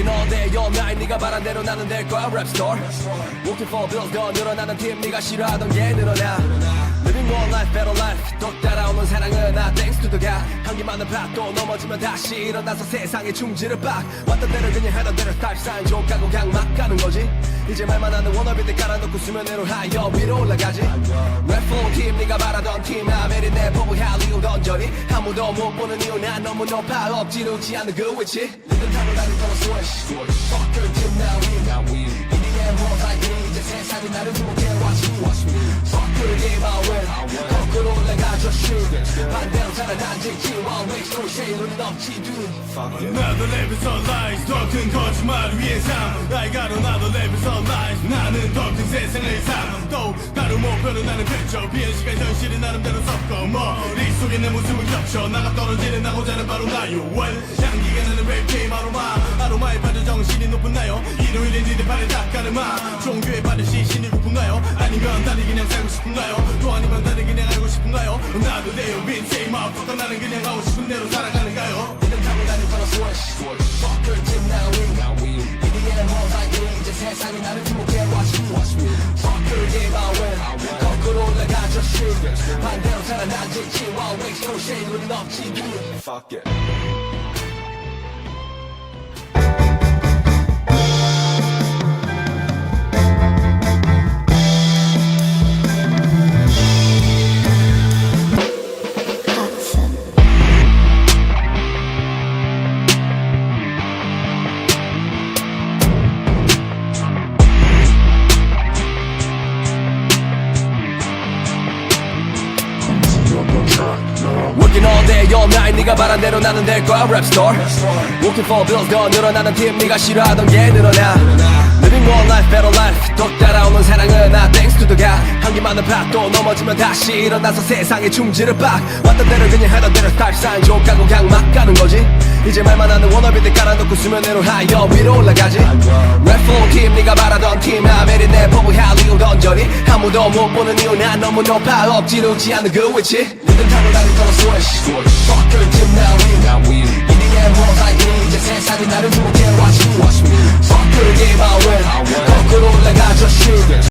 all night 네가 바란 대로 나는 될 거야 랩 스토어 Looking for bills 더 늘어나는 팀 네가 싫어하던 게 늘어나 Living one life better life the God 한기만은 밭도 넘어지면 다시 일어나서 세상에 충지를 빡 왔던 대로 그냥 하던 대로 사인 족가고 그냥 막 가는 거지. 이제 말만 하는 워너비들 깔아놓고 수면 위로 하여 위로 올라가지. 랩플로우 팀 네가 바라던 팀 아메리 내 보고 할 이유 던져니 아무도 못 보는 이유 난 너무 높아. 엎지르지 않는 그 위치. 리듬 타고 다닐 거라 스위시 Fuck your team now we 이닝의 모사이 이제 세상이 나를 주목해 watch me 반대로 살아난지 지와 waste no shade 눈이 넘치 dude Another level of lies 더큰 거짓말을 위해 삶 나이가 another level of lies 나는 더 큰 세상을 삶또 다른 목표는 나는 펼쳐 시간 현실이 나름대로 섞어 머릿속에 내 모습을 겹쳐 나가 떨어지는 나고자는 바로 나요 well 향기가 나는 랩 게임 아로마 아로마에 빠져 정신이 높은 나요 일요일에 니네 발에 닦아르마 종교에 빠져 시신이 고픈가요 아니면 다리 그냥 살고 싶은가요 또 아니면 다리 그냥 싶은가요? 나도 내요 빈세이 마음껏 나는 그냥 하고 싶은 대로 살아가는가요? 리듬 타고 다닐 거라 스위시 Fuck your team now we. 이닝의 모사이 이제 세상이 나를 주목해 watch me Fuck your game I win 거꾸로 올라가줘 shoot. 반대로 살아난지 지와 waste no shade 넘치 dude Fuck it. Day all night 네가 바란 대로 나는 될 거야 랩 스토어 Looking for bills 더 늘어나는 팀 네가 싫어하던 게 늘어나. Living one life better life. 또 따라오는 사랑은 나 thanks to the God. 한기만은 밭도 넘어지면 다시 일어나서 세상에 충지를 빡 왔던 대로 그냥 하던 대로 타입 사인 족가고 그냥 막 가는 거지 이제 말만 하는 워너비들 깔아놓고 수면 위로 하여 위로 올라가지. 랩플로우 팀 네가 바라던 팀 아메리 내 보고 할 이유 던져니 아무도 못 보는 이유 난 너무 높아 엎지르지 않는 그 위치. 리듬 타고 다닐 거라 스위시 Fuck your team now we 이닝의 모사이 이제 세상이 나를